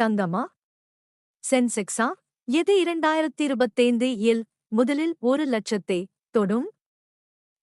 தங்கமா சென்செக்ஸா? எது இரண்டாயிரத்தி இருபத்தைந்து இல் முதலில் ஒரு லட்சத்தை தொடும்?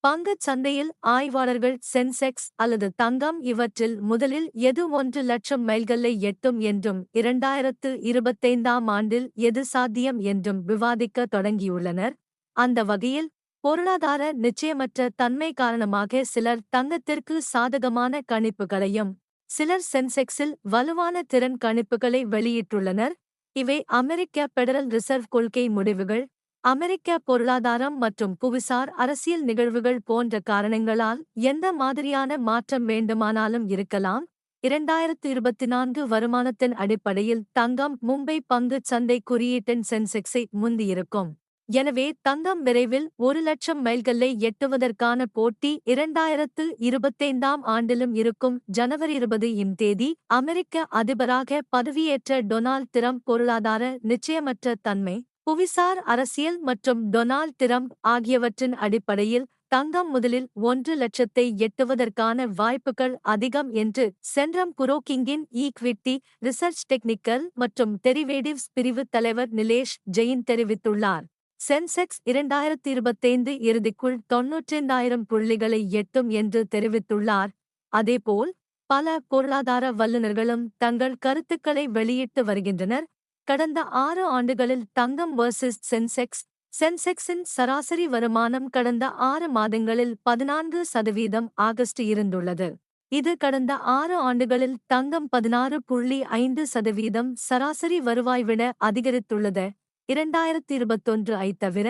பங்குச் சந்தையில் ஆய்வாளர்கள் சென்செக்ஸ் அல்லது தங்கம் இவற்றில் முதலில் எது ஒன்று லட்சம் மைல்களை எட்டும் என்றும் இரண்டாயிரத்து இருபத்தைந்தாம் ஆண்டில் எது சாத்தியம் என்றும் விவாதிக்க தொடங்கியுள்ளனர். அந்த வகையில் பொருளாதார நிச்சயமற்ற தன்மை காரணமாக சிலர் தங்கத்திற்கு சாதகமான கணிப்புகளையும் சிலர் சென்செக்ஸில் வலுவான திறன் கணிப்புகளை வெளியிட்டுள்ளனர். இவை அமெரிக்க பெடரல் ரிசர்வ் கொள்கை முடிவுகள் அமெரிக்க பொருளாதாரம் மற்றும் புவிசார் அரசியல் நிகழ்வுகள் போன்ற காரணங்களால் எந்த மாதிரியான மாற்றம் வேண்டுமானாலும் இருக்கலாம். இரண்டாயிரத்து இருபத்தி நான்கு வருமானத்தின் அடிப்படையில் தங்கம் மும்பை பங்குச் சந்தை குறியீட்டின் சென்செக்ஸை முந்தியிருக்கும். எனவே தங்கம் விரைவில் ஒரு லட்சம் மைல்களை எட்டுவதற்கான போட்டி இரண்டாயிரத்து இருபத்தைந்தாம் ஆண்டிலும் இருக்கும் ஜனவரி இருபது இம் தேதி அமெரிக்க அதிபராக பதவியேற்ற டொனால்ட் டிரம்ப் பொருளாதார நிச்சயமற்ற தன்மை புவிசார் அரசியல் மற்றும் டொனால்ட் டிரம்ப் ஆகியவற்றின் அடிப்படையில் தங்கம் முதலில் ஒன்று லட்சத்தை எட்டுவதற்கான வாய்ப்புகள் அதிகம் என்று சென்ட்ரம் குரோக்கிங்கின் ஈக்விட்டி ரிசர்ச் டெக்னிக்கல் மற்றும் டெரிவேடிவ்ஸ் பிரிவு தலைவர் நிலேஷ் ஜெயின் தெரிவித்துள்ளார். சென்செக்ஸ் இரண்டாயிரத்தி இருபத்தைந்து இறுதிக்குள் தொன்னூற்றைந்தாயிரம் புள்ளிகளை எட்டும் என்று தெரிவித்துள்ளார். அதேபோல் பல பொருளாதார வல்லுநர்களும் தங்கள் கருத்துக்களை வெளியிட்டு வருகின்றனர். கடந்த ஆறு ஆண்டுகளில் தங்கம் வர்சஸ் சென்செக்ஸ் சென்செக்ஸின் சராசரி வருமானம் கடந்த ஆறு மாதங்களில் பதினான்கு சதவீதம் ஆகஸ்ட் இருந்துள்ளது. இது கடந்த ஆறு ஆண்டுகளில் தங்கம் பதினாறு புள்ளி ஐந்து சதவீதம் சராசரி வருவாய் விட அதிகரித்துள்ளது. இரண்டாயிரத்தி இருபத்தொன்று ஐ தவிர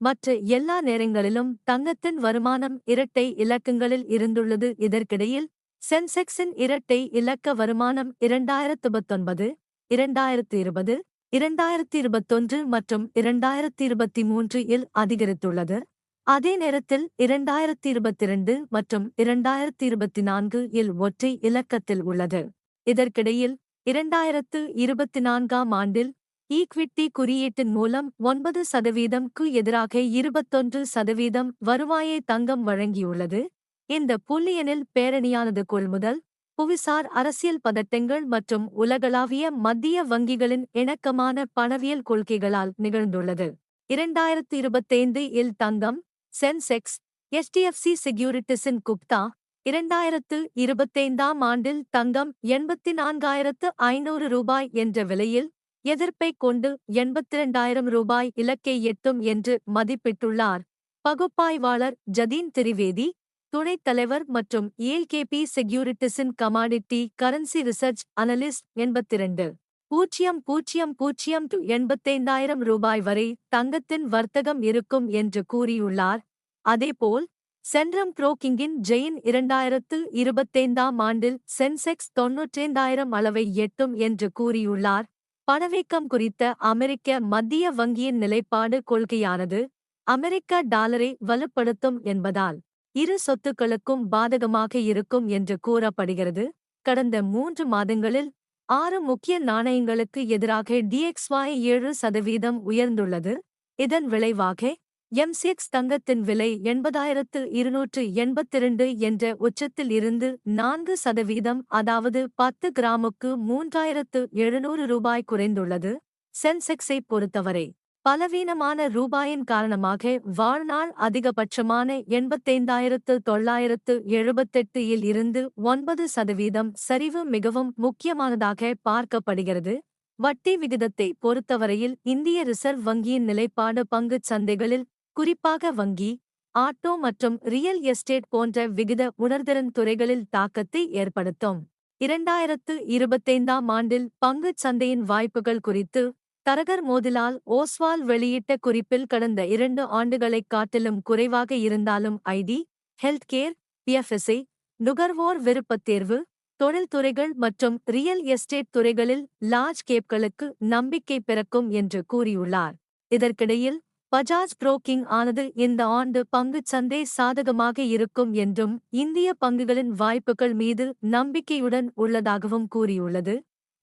மற்ற எல்லா நேரங்களிலும் தங்கத்தின் வருமானம் இரட்டை இலக்கங்களில் இருந்துள்ளது. இதற்கிடையில் சென்செக்ஸின் இரட்டை இலக்க வருமானம் இரண்டாயிரத்து பத்தொன்பது இரண்டாயிரத்து இருபது இரண்டாயிரத்தி இருபத்தொன்று மற்றும் இரண்டாயிரத்தி இருபத்தி மூன்று இல் அதிகரித்துள்ளது. அதே நேரத்தில் இரண்டாயிரத்தி இருபத்திரண்டு மற்றும் இரண்டாயிரத்தி இருபத்தி நான்கு இல் ஒற்றை இலக்கத்தில் உள்ளது. இதற்கிடையில் இரண்டாயிரத்து இருபத்தி நான்காம் ஆண்டில் ஈக்விட்டி குறியீட்டின் மூலம் ஒன்பது சதவீதம்க்கு எதிராக இருபத்தொன்று சதவீதம் வருவாயை தங்கம் வழங்கியுள்ளது. இந்த புள்ளியனில் பேரணியானது கொள்முதல் புவிசார் அரசியல் பதட்டங்கள் மற்றும் உலகளாவிய மத்திய வங்கிகளின் இணக்கமான பணவியல் கொள்கைகளால் நிகழ்ந்துள்ளது. இரண்டாயிரத்து இருபத்தைந்து இல் தங்கம் சென்செக்ஸ் எஸ்டிஎஃப்சி செக்யூரிட்டிஸின் குப்தா இரண்டாயிரத்து இருபத்தைந்தாம் ஆண்டில் தங்கம் எண்பத்தி நான்காயிரத்து ஐநூறு ரூபாய் என்ற விலையில் எதிர்ப்பைக் கொண்டு எண்பத்திரண்டாயிரம் ரூபாய் இலக்கை எட்டும் என்று மதிப்பிட்டுள்ளார். பகுப்பாய்வாளர் ஜதீன் திரிவேதி துணைத் தலைவர் மற்றும் ஏல்கேபி செக்யூரிட்டிஸின் கமாடிட்டி கரன்சி ரிசர்ச் அனலிஸ்ட் எண்பத்திரண்டு. பூஜ்ஜியம் பூஜ்ஜியம் பூஜ்ஜியம் டு எண்பத்தைந்தாயிரம் ரூபாய் வரை தங்கத்தின் வர்த்தகம் இருக்கும் என்று கூறியுள்ளார். அதேபோல் சென்ட்ரம் குரோக்கிங்கின் ஜெயின் இரண்டாயிரத்து இருபத்தைந்தாம் ஆண்டில் சென்செக்ஸ் தொன்னூற்றைந்தாயிரம் அளவை எட்டும் என்று கூறியுள்ளார். பணவீக்கம் குறித்த அமெரிக்க மத்திய வங்கியின் நிலைப்பாடு கொள்கையானது அமெரிக்க டாலரை வலுப்படுத்தும் என்பதால் இரு சொத்துக்களுக்கும் பாதகமாக இருக்கும் என்று கூறப்படுகிறது. கடந்த மூன்று மாதங்களில் ஆறு முக்கிய நாணயங்களுக்கு எதிராக டிஎக்ஸ்வாய் ஏழு சதவீதம் உயர்ந்துள்ளது. இதன் விளைவாக எம்சிஎக்ஸ் தங்கத்தின் விலை எண்பதாயிரத்து இருநூற்று எண்பத்திரண்டு என்ற உச்சத்தில் இருந்து நான்கு சதவீதம் அதாவது பத்து கிராமுக்கு மூன்றாயிரத்து எழுநூறு ரூபாய் குறைந்துள்ளது. சென்செக்ஸை பொறுத்தவரை பலவீனமான ரூபாயின் காரணமாக வாழ்நாள் அதிகபட்சமான எண்பத்தைந்தாயிரத்து தொள்ளாயிரத்து எழுபத்தெட்டு இல் இருந்து ஒன்பது சதவீதம் சரிவு மிகவும் முக்கியமானதாக பார்க்கப்படுகிறது. வட்டி விகிதத்தை பொறுத்தவரையில் இந்திய ரிசர்வ் வங்கியின் நிலைப்பாடு பங்குச் சந்தைகளில் குறிப்பாக வங்கி ஆட்டோ மற்றும் ரியல் எஸ்டேட் போன்ற விகித உணர்திறன் துறைகளில் தாக்கத்தை ஏற்படுத்தும். இரண்டாயிரத்து இருபத்தைந்தாம் ஆண்டில் பங்குச் சந்தையின் வாய்ப்புகள் குறித்து தரகர் மோதிலால் ஓஸ்வால் வெளியிட்ட குறிப்பில் கடந்த இரண்டு ஆண்டுகளைக் காட்டிலும் குறைவாக இருந்தாலும் ஐடி ஹெல்த் கேர் பிஎஃப்எஸ்ஐ நுகர்வோர் விருப்பத் தேர்வு தொழில்துறைகள் மற்றும் ரியல் எஸ்டேட் துறைகளில் லார்ஜ் கேப்களுக்கு நம்பிக்கை பிறக்கும் என்று கூறியுள்ளார். இதற்கிடையில் பஜாஜ் புரோக்கிங் ஆனது இந்த ஆண்டு பங்குச் சந்தை சாதகமாக இருக்கும் என்றும் இந்திய பங்குகளின் வாய்ப்புகள் மீது நம்பிக்கையுடன் உள்ளதாகவும் கூறியுள்ளது.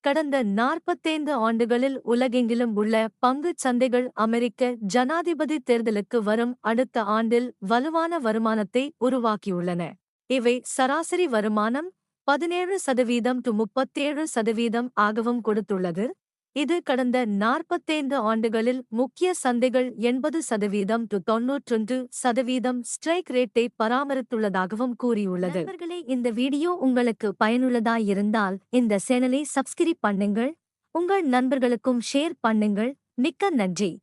கடந்த நாற்பத்தைந்து ஆண்டுகளில் உலகெங்கிலும் உள்ள பங்குச் சந்தைகள் அமெரிக்க ஜனாதிபதி தேர்தலுக்கு வரும் அடுத்த ஆண்டில் வலுவான வருமானத்தை உருவாக்கியுள்ளன. இவை சராசரி வருமானம் பதினேழு சதவீதம் டு முப்பத்தேழு சதவீதம் ஆகவும் கொடுத்துள்ளது. இது கடந்த நாற்பத்தைந்து ஆண்டுகளில் முக்கிய சந்தைகள் எண்பது சதவீதம் டு தொன்னூற்றொன்று சதவீதம் ஸ்ட்ரைக் ரேட்டை பராமரித்துள்ளதாகவும் கூறியுள்ளது. இந்த வீடியோ உங்களுக்கு பயனுள்ளதாயிருந்தால் இந்த சேனலை சப்ஸ்கிரைப் பண்ணுங்கள். உங்கள் நண்பர்களுக்கும் ஷேர் பண்ணுங்கள். மிக்க நன்றி.